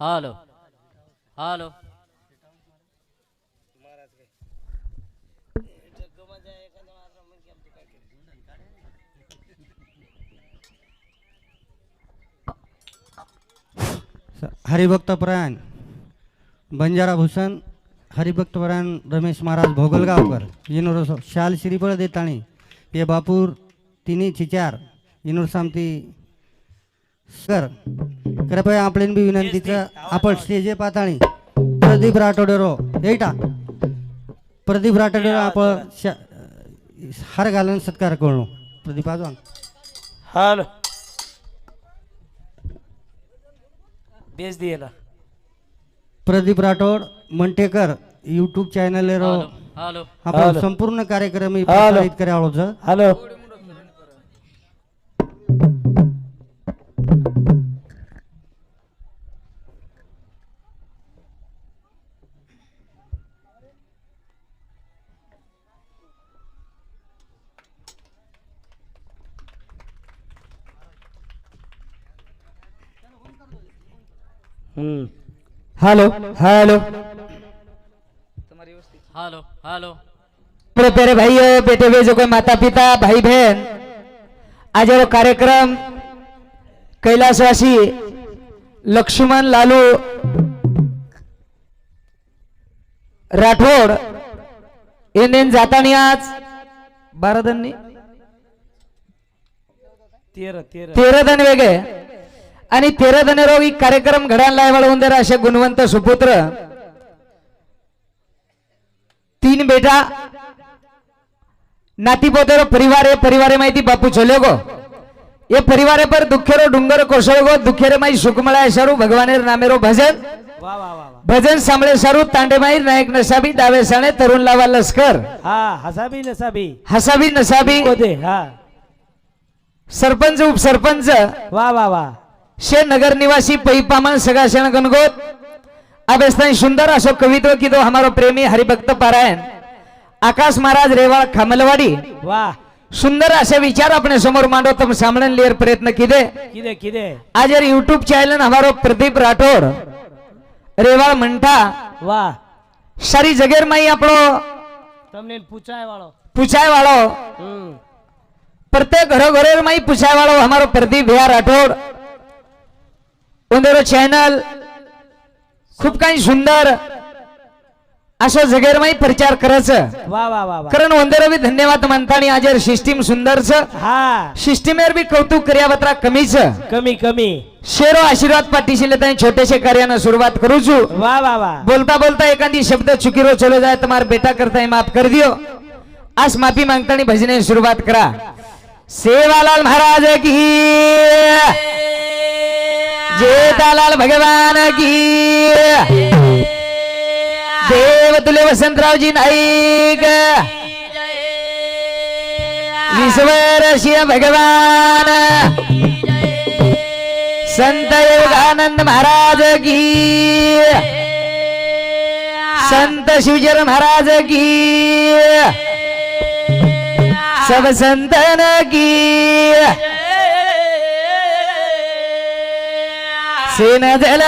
Hello hello हरिभक्तपरायण बंजारा भूषण हरिभक्तपरायण Ramesh Maharaj Bhogalgaonkar universe शाल श्रीफळ देताणी ये बापूर तिन्ही चिचार सामती कर कृपया आपले बी विनंतीचं आपण स्टेजे पाताळी. प्रदीप राठोडेरो येटा प्रदीप राठोडेरो आपण हार घालून सत्कार करू. प्रदीप आजवान हार. बेस दिला प्रदीप राठोड मंटेकर यूट्यूब चॅनल आपण संपूर्ण कार्यक्रम hello. Hello hello hello hello मेरे प्यारे भाइयों बेटे बेजों के माता पिता भाई बहन आज कार्यक्रम कैलासवासी लक्ष्मण लालू राठोड यांनी जाताना आज बारा जण तेरा तेरा। तेरा जण वेगळे आणि तेरा धनरोग ही कार्यक्रम घडायला वळवून देणार असे गुणवंत सुपुत्र. तीन बेटा. नाती पोतेरो परिवार हे परिवार माहिती बापू छोले गो. हे परिवार पर दुखेरो डुंगर कोसळ गो दुखेरे माई सुखमळा सारू भगवाने नामेरो भजन. भजन सांभळे सारू तांडे तांडेमाई नायक नसाबी दावे साने तरुण लावा लष्कर हसाबी नसाबी. हसाबी नसाबी. सरपंच उपसरपंच. वा वा वा. शे नगर निवासी पैपामन सगाशण गणगोत अभ्यस्तान सुंदर असो कवित्व की दो हमारो प्रेमी हरिभक्त पारायण आकाश महाराज रेवाळ खामलवाडी વાહ सुंदर असे विचार अपने समोर मांडो तुम सामने लियर प्रयत्न किदे કીધે કીધે आज यूट्यूब चॅनल हमारो प्रदीप राठोड रेवाळ म्हणता વાહ सारी जगेर माई आपलो તમને પૂછાય વાળો पुछाय वाळो હમ प्रत्येक घरोघरेर माई पुछाय वाळो हमारो प्रदीप भैया राठोड ಒಂದರ चॅनल खूप काही सुंदर असं जगेरमाई प्रचार करायचं. वा वा वा कारण वंदर बी धन्यवाद मानतानी आज सिस्टीम सुंदरच हा. सिस्टीमेर बी कौतुक कर्याबत्रा कमीच. कमी कमी. शेरो आशीर्वाद पाठीशी लेता छोटेसे कार्यानं सुरुवात करूचू वा वा वा. बोलता बोलता एखादी शब्द चुकीरो चलो जाय तुम्हार बेटा करता माफ कर दियो. आज माफी मागतानी भजने सुरुवात करा. सेवालाल महाराज की जेठालाल भगवान की. देव तुले वसंतरावजी नाईक. विश्वर शिव भगवान. संत योगानंद महाराज की. संत शिवजर महाराज की. सब संतन की. सेन जल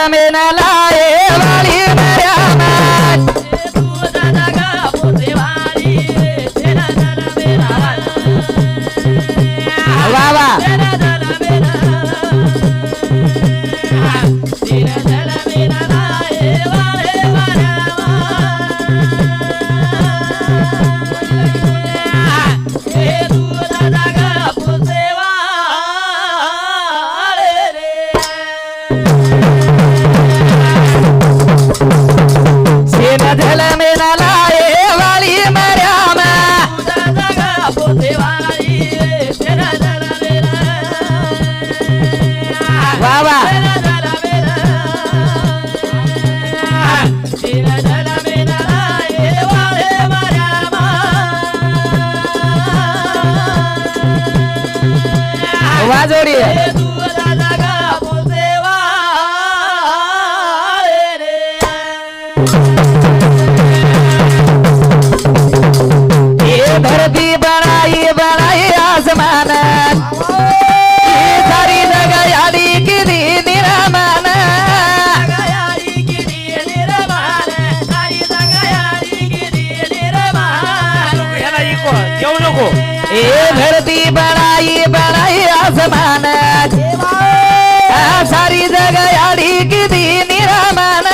आ, सारी जग याडी किती निरामान.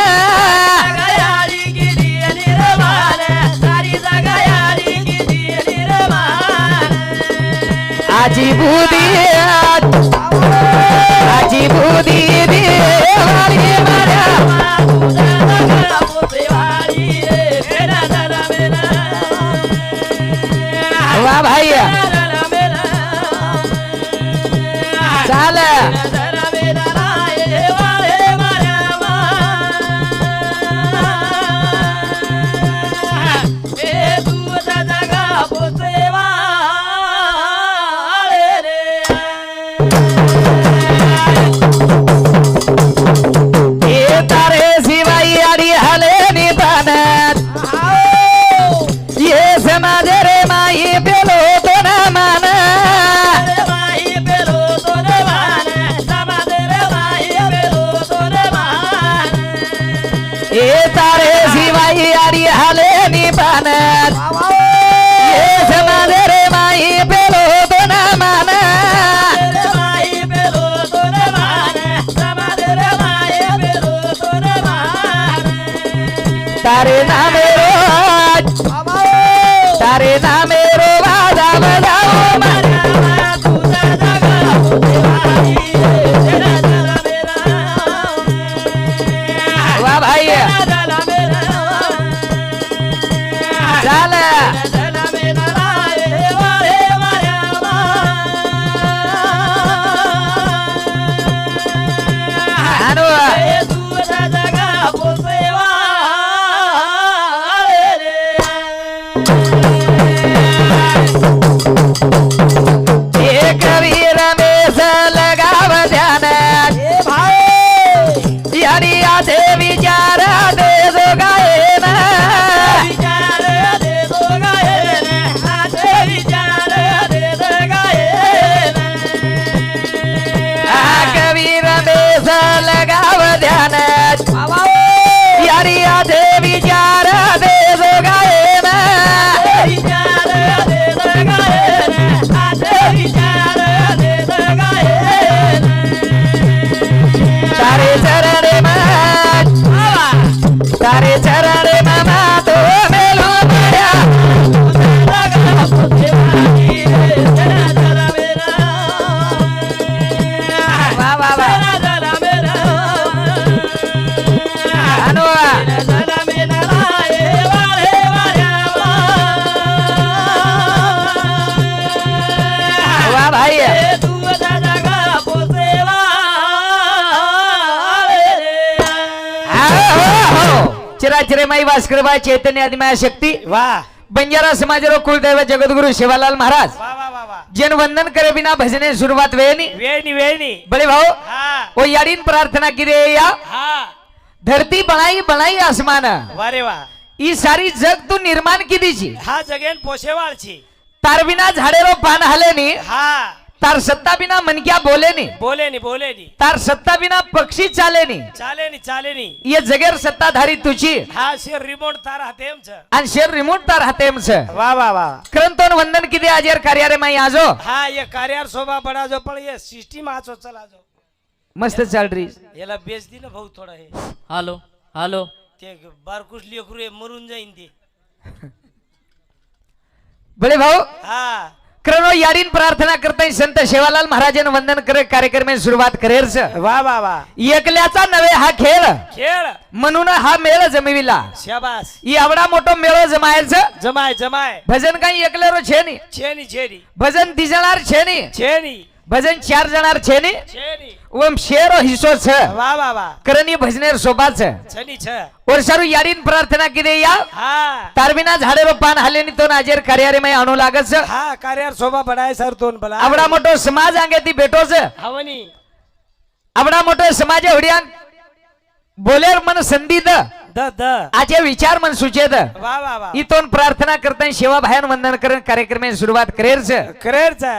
आजी बुदी आजी बुदी देवारी माऱ्या. वा भाई. Thank you. वाजा चिराचिरे माई भास्कर चैतन्य आदिमाया शक्ती वाह बंजारा समाजरो कुलदैव जगद्गुरु शिवालाल महाराज। जन वंदन करे बिना भजने सुरुवात वेनी वेणी वेणी बड़े भाऊ हाँ. वो याडीन प्रार्थना की रे या? हाँ. धरती बनाई बनाई आसमान। वारे वाह ई सारी जग तू निर्माण की दीची हा जगेन पोशेवाळची. तार बिना झाडेरो पान हले नी हा. तार सत्ता बिना मनक्या बोले नी बोले नी बोले नी तार सत्ता बिना पक्षी चाले नी चाले नी चाले नी ये जगेर सत्ताधारी तुझी. हा शेर रिमोट तार हाते आमचं. आणि शेर रिमोट तार हाते मस वाह वाह वाह क्रंतोन वंदन किती आजेर कार्यारे माई आजो? हा ये कार्यार शोभा बडा जो पण ये सिस्टीम आचो चला जो मस्त चाल रही याला बेच दी ना भाऊ थोडा हे. Hello hello. ते बारकुश लेकरू हे मरून जाईन ते. बळे भाऊ हा। क्रनो याडीन प्रार्थना करताय संत शेवालाल महाराजांना वंदन करे कार्यक्रम सुरुवात करेर वा वा वा एकल्याचा नव्हे हा खेळ। खेळ। म्हणून हा मेळ जमविला। शाबास। एवढा मोठो मेळ जमायचं जमाय जमाय। भजन काही एकल्यारो छेनी छेनी छेनी भजन दिजणार छेनी छेनी भजन चार जणार छेनी ओम शेर हिस्सो छ. वा वा वा. करणी भजनेर सोबाच छनी छ वर्षारू याडीन प्रार्थना किती या? हा. तारबिना झाडे रो पान हालेनी तो नाजेर कार्यारे मै आणू लागच हा कार्यार शोभा बडाय सर दोन बला आवडा मोठो समाज अंगे ती भेटोच हवनी आवडा मोठो समाज हुड्यान बोलेर मन संधी द. The the. आजे विचार मन सुचेत वा वा वा. इथून प्रार्थना करताना शेवा बाहेर वंदन करून कार्यक्रम सुरुवात करेर करेरचा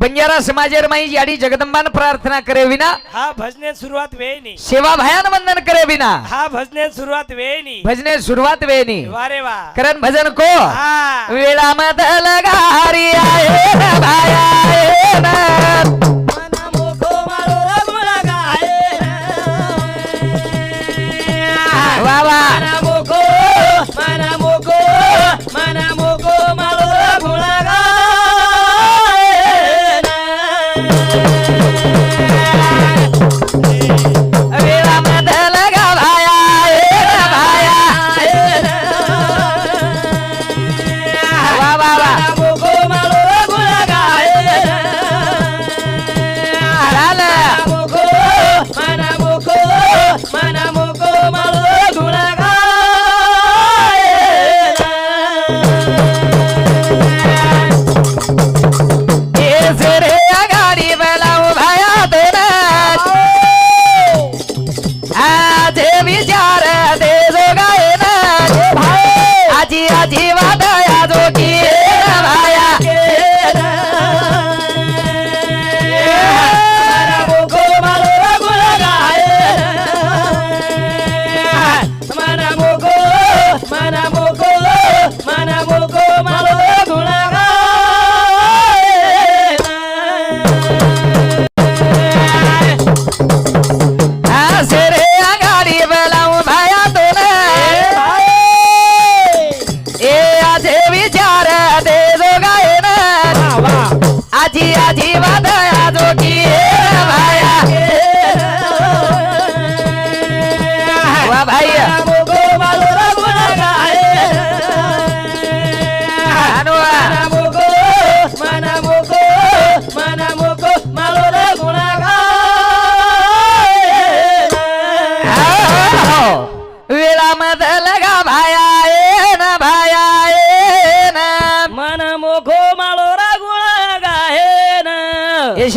बंजारा समाजेर माई याडी जगदंबान प्रार्थना करे विना हा भजने सुरुवात वेळी सेवा भयान वंदन करे विना हा भजने सुरुवात वेळी भजने सुरुवात वेनी वारे वा. करण भजन को हा. वेळा मत लगारी आहे भाया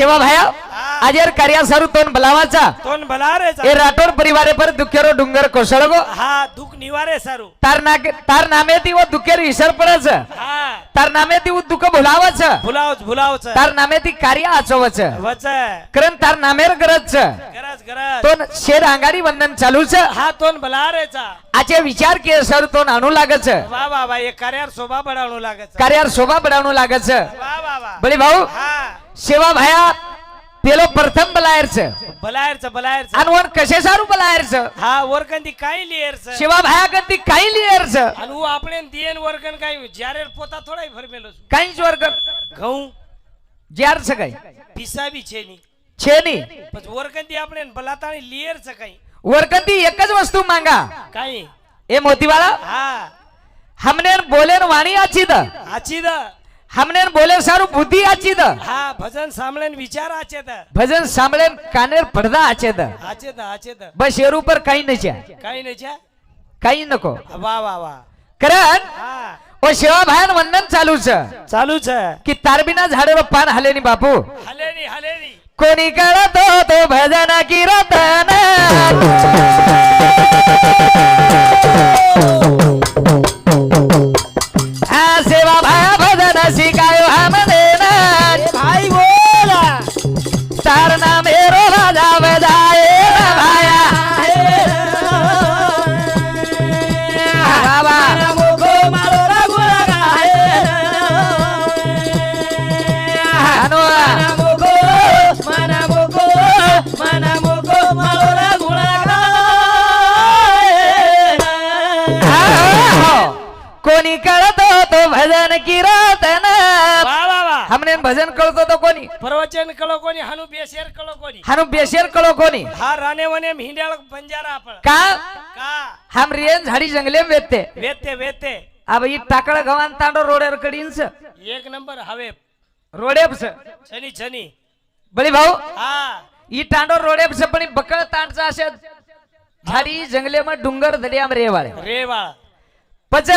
शेवा भाया. आजेर कार्या सारू तोन बलावाचा तोन भला रे ए राठौर परिवारे पर दुखेरो डुंगर कोसळगो. हा दुख निवारे सारू. तार ना तार नामे ती वो दुखेर विसर पडच. तार नामे ती दुख भुलावच. भुलावच भुलावच. तार नामे ती कार्य आचवच. वच. करण तार नामेर गरज. गरज गरज. तोन शेर अंगारी वंदन चालूच. हा तोन भला रे आचे विचार के सर तोन अनु लागच. वा वा वा ये कार्यार शोभा बढावणू लागच. कार्यार शोभा बढावणू लागच. वा वा वा. बळी भाऊ हा. સેવા ભાયા પેલો પ્રથમ બલાયર છે भलायरच भलायरच અને વન કશે સારું બલાયર છે हा वरकंदी काही लिहेरच સેવા ભાયા કરતી કઈ લેયર છે आणि હું આપણે દિયેન વર્ગન કાઈ જ્યારે પોતા થોડા ભરમેલો છું કઈ જ વર્ગ ઘઉં જ્યાર છે કઈ પિસાબી છે ની છે નહીં પછી વરકંદી આપણે ભલાતાણી લીયર છે કઈ વરકતી એક જ વસ્તુ માંગા કાઈ એ મોતીવાળા હા हमने बोले न वाणी आची द આછી દ हमने बोले सारू बुद्धी आची द હા ભજન સાંભળે ને વિચાર આચે દ भजन सांभळे कानेर पडदा आचे the આચે the આચે the bus Sheru पर काही नच्या काही नाही છે काही नको वा वा वा कारण हा ओ सेवा भायन वंदन चालू छ चालू છે की तारबिना झाडेवर पान हलेनी बापू हलेनी हलेनी कोणी कळतो तो भजन कीर्तन हा कोणी कळतो तो भजन कीर्तन? वा वा वा. हमने भजन कळतो तो कोणी? प्रवचन कळो कोणी हानू बेशेर कळो कोणी. हानु बेशेर कळो कोणी? हा राणे वने हिंड्याळ बंजारा आपण. का? का? हम रियन झाडी जंगले वेते. वेते वेते. अब ई टाकळ गवान तांडो रोडेर कडींच एक नंबर हवे रोडेप्स छनी छनी. बळी भाऊ? हा. ई टांडो रोडेप्स पण बकळ तांडचा असे झाडी जंगले मग डुंगर दरियाम रेवाळे. रेवाळ. पच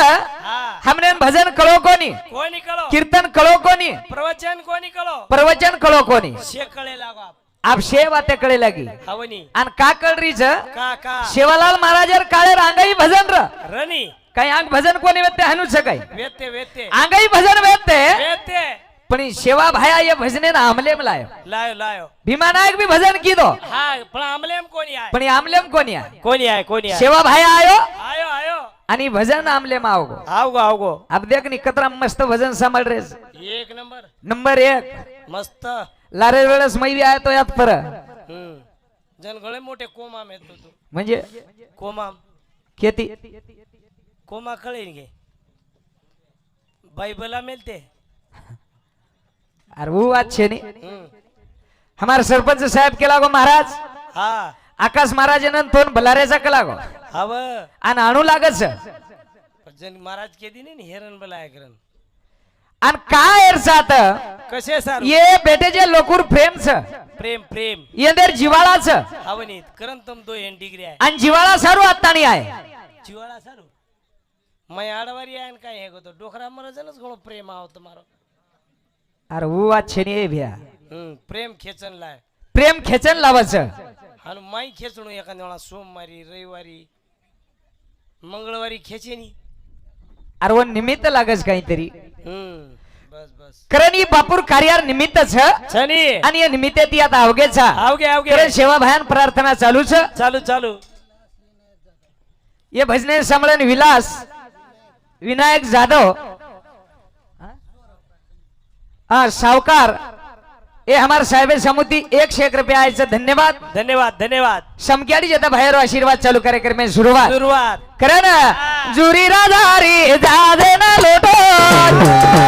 हमने भजन कळो कोणी कोणी कळो कीर्तन कळो कोणी प्रवचन कोणी कळो प्रवचन कळो कोणी शेकळे लागो आप शेवा ते कळे लागी हवनी आणि का कळरी छ शेवालाल महाराजर काळे रांगाई भजन र रनी काही अंग भजन कोणी वेते हनुच काय वेते वेते अंगाई भजन वेते वेते पण शेवा भाया ये भजने ना आमलेम लायो लायो लायो भीमा नायक भी भजन की दो हाँ पण आमलेम कोणी आहे पण आमलेम कोणी आहे कोणी आहे कोणी आहे शेवा भाया आयो आयो आयो आणि भजन आमले माव गो आव गो आव गो अब देख नी कतरा मस्त भजन सांभाळ रे एक नंबर. नंबर एक. मस्त. लारे वेळेस मैवी आहे तो यात पर. जनगळे मोठे कोमाम येतो तू. म्हणजे? कोमाम. खेती कोमा कळे घे बायबला मिळते अरे वो बात छे नी. हमारे सरपंच साहेब केला गो महाराज. हा. आकाश महाराज नंतर भलारेचा केला गो हव. आणि आणू लागच. जन महाराज के दिन हेरन बला एकरन आणि काय एरसात कसे सर? ये बेटे जे लोकूर प्रेम छ प्रेम प्रेम. येंदर जिवाळा छ हवनीत करन तुम दो एन डिग्री आहे. आणि जिवाळा सारू आत्तानी आहे. जिवाळा सारू? मैं आडवारी आहे काय हे गोतो डोकरा मरजनच घणो प्रेम आहो मारो अरे वो अच्छे नहीं भैया. प्रेम खेचन लाय प्रेम खेचन लावायचं. आणि माई खेचणू एखाद्या वेळा सोमवारी रविवारी. मंगळवारी खेचेनी अरे निमित्त लागच काहीतरी. करणी बापूर कार्यार निमित्त छ आणि या निमित्त ती आता अवघे छ आवगे आवगे सेवा भयान प्रार्थना चालू छ चालू चालू. ये भजने समळन विलास विनायक जाधव हा सावकार ये हमारे साहेब समुती एक शेख रुपया आयचं धन्यवाद ધન્યવાદ धन्यवाद समक्याडी जेता बाहेर आशीर्वाद चालू कार्यक्रम में सुरुवात सुरुवात करे ना जुरी राजारी जादे ना लोटो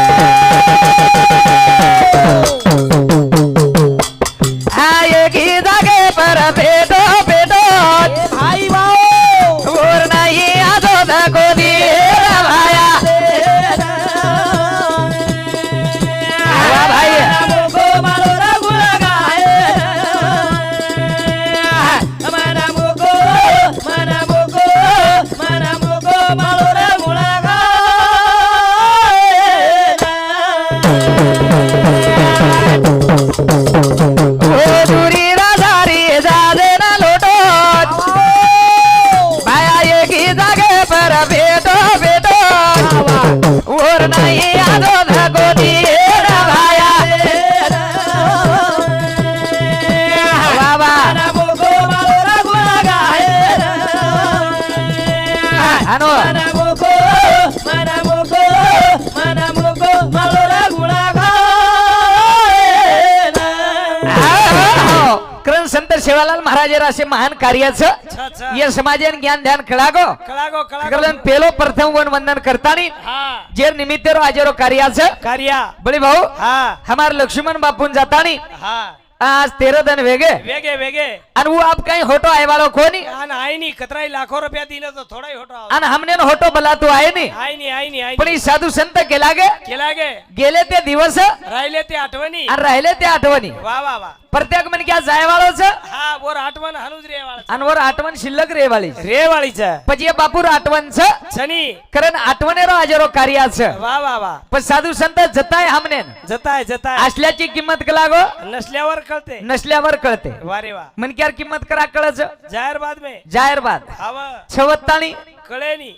असे महान कार्याचं यश माझे ज्ञान ध्यान खेळागो. खेळागो पेलो प्रथम वन वंदन करताना जे निमित्त आजेरो कार्याचं कार्या. बळी भाऊ हमार लक्ष्मण बापून जातानी आज तेरा दिन वेगे. वेगे वेगे. आणि वो आप काही होटो आय वालो कोणी आणि आय नी ही लाखों रुपया दिला तो थोडा होटो आणि हमने होटो बला तू आय नी आय नी आय नी पण साधू संत केला गे केला गे गेले ते दिवस? राहिले ते आठवणी. आणि राहिले ते आठवणी. वा वा वा. प्रत्येक मन क्या जाय वाळोच हा बोर आठवण हानूच रे वाळ आणि वर आठवण शिल्लक रे वाळी रे वाळीच पण ये बापूर आठवणच छनी कारण आठवणेरो आजेरो कार्याचं. वा वा वा. पण साधू संत जताय हमने जताय जताय. असल्याची किंमत कला गो नसल्यावर कळते. नसल्यावर कळते. वा. रे वा मनक्यार किंमत करा कळच. जाहीर बाद में जाहीर बात हव नी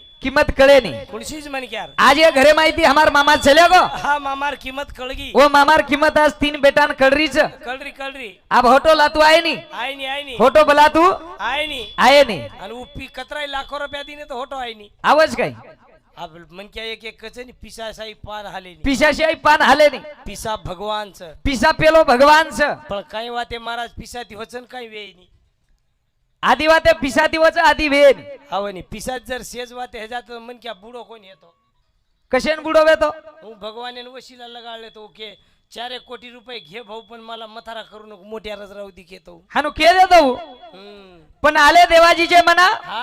कळे नाही कुणशीच मन क्यार आज ये घरे माहिती हमार मामा चले गो. हा मामार किंमत कळगी. वो मामार किंमत आज तीन बेटान कळरीच. कळरी कळरी. अब होटो ला तू आहे नी आय नी आय नी होटो बला तू आय नी आहे नी आणि उपी कतराई लाखो रुपया दिने तो होटो नी आवाज काय? अब मन क्या एक एक कचनी पिसा साई पार हाले नी पिशाशिवाय पान हाले नी पिसा भगवानच. पिसा पेलो भगवानच. पण काही वाते महाराज पिसाती वचन काही वेळ नी आधी वाते पिसादी दिवस आधी भेद. आवनी पिसात जर सेज वाते हे जात मन क्या बुडो कोण तो कशाने बुडो येतो હું ભગવાને વસીલા લગાડલે તો के चारे कोटी रुपये घे भाऊ पण मला मथारा करू नको मोठ्या रजराव दिखे तो. हानू के देतो हम्म. पण आले देवाजीचे म्हणा हा.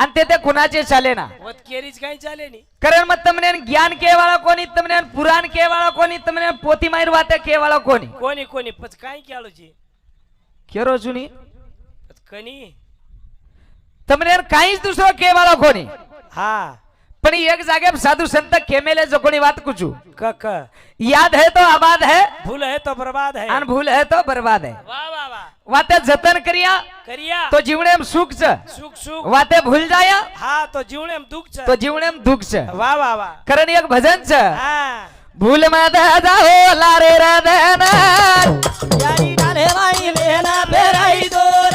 आणि ते ते खुनाचे चाले ना. वत केरीज काही चाले नी. करण मत तमने ज्ञान के वाला कोणी तमने पुराण के वाला कोणी तमने पोती मायर वाते के वाला कोणी? कोणी कोणी पच काय केलो जी केरो जुनी? कणी तमने काहीच दुसरं केमाला कोणी हा. पण एक जागे साधू संत केमेले जो कोणी वात कुचू क क. याद है तो आबाद है? भूल है तो बर्बाद है. आणि भूल है तो बर्बाद है. वाते जतन करिया करिया. तो जीवने सुख छ. सुख सुख. वाते भूल जाया हा तो जीवने दुख छ. तो जीवने दुःख छ. वा वा वा. कारण एक भजन छ. भूल मत जाओ लारे रदन यारी डाले माई लेना फेराई दो.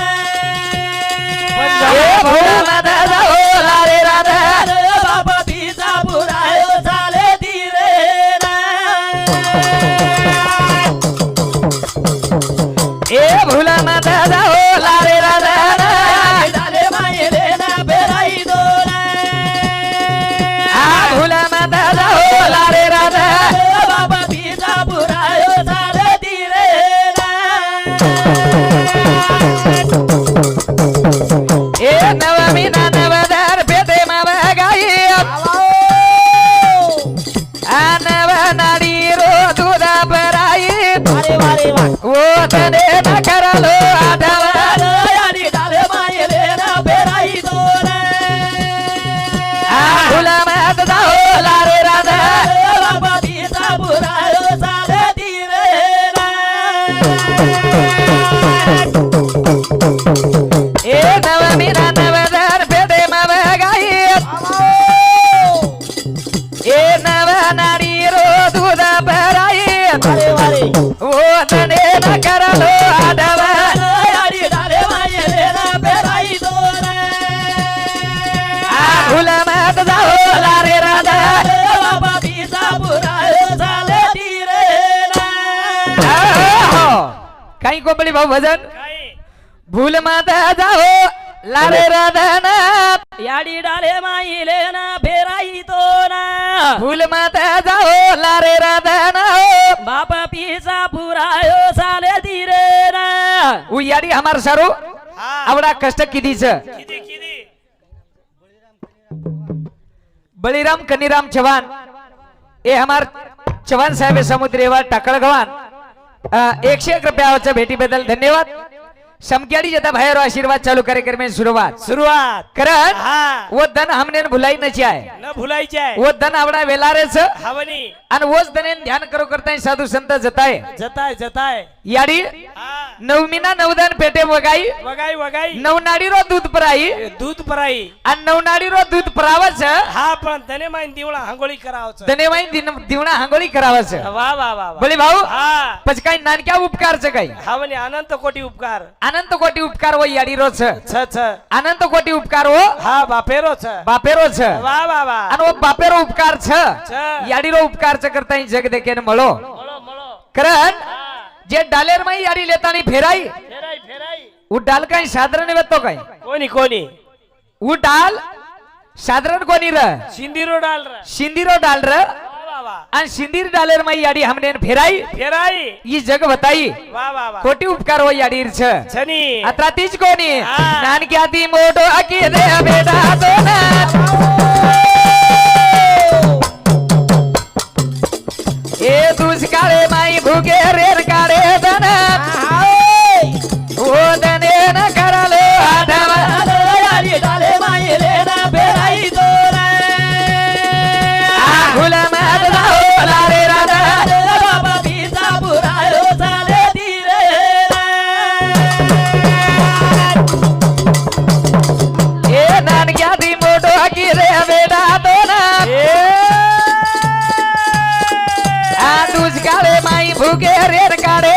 कोपली भाऊ भजन. भूल माता जाओ लारे राधाना याडी डाले माई लेना फेराई तो ना. भूल माता जाओ लारे राधाना बाप पिसा पुरायो झाले धीरे ना. उयाडी हमार सारू. आवडा कष्ट कितीच? बळीराम कनीराम चव्हाण. ए हमार चव्हाण साहेब समुद्रेवा टाकळ गव्हाण. अ, एकशे एक रुपयाच्या भेटीबद्दल धन्यवाद. समक्याडी जता बाहेर आशीर्वाद चालू कार्यक्रम में सुरुवात. सुरुवात. कारण हा. वो धन हमने भुलाई नची आहे. न भुलायची आहे. वो धन आवडा वेलारेच. हवनी. आणि वोच धने ध्यान करू करताय साधू संत जताय. जताय जताय. याडी हा. नवमीना नवदान पेटे वगाई. वगाई वगाई. नवनाडी रो दूध पराई. दूध पराई. आणि नवनाडी रो दूध परावच. हा पण धने माईन दिवळा हांगोळी करावचं. धनेवाई दिवणा हांगोळी करावच. वा वा वा वा. बोले भाऊ हा. पच काही नानक्या उपकारच काही हवनी अनंत कोटी उपकार. अनंत कोटी उपकार वो याडी रोच छ छ अनंत कोटी उपकार वो हा बापेरो छ बापेरो छ वा वा वा आणि वो बापेरो उपकार छ छ. याडी रो उपकारच करताय जग देखेन मळो मळो मळो कारण जे डालेर माई याडी लेतानी फेराई फेराई फेराई उ डाल काही साधारण वेतो काय कोणी कोणी उ डाल साधारण कोणी र शिंदिरो डाल र शिंदिरो डाल र वा वा वा आणि शिंदीर डालेर माई याडी हमने फेराई. फेराई. ई जग बताई. वा वा वा. कोटी उपकार हो याडीर छ. छनी. अत्रा तीच कोणी? हा. नानक्या ती मोठो अकी दे बेटा तो ना ए तुझ काळे माई भुगे ಕೇರಿಯರ್ ಕಾಡೇ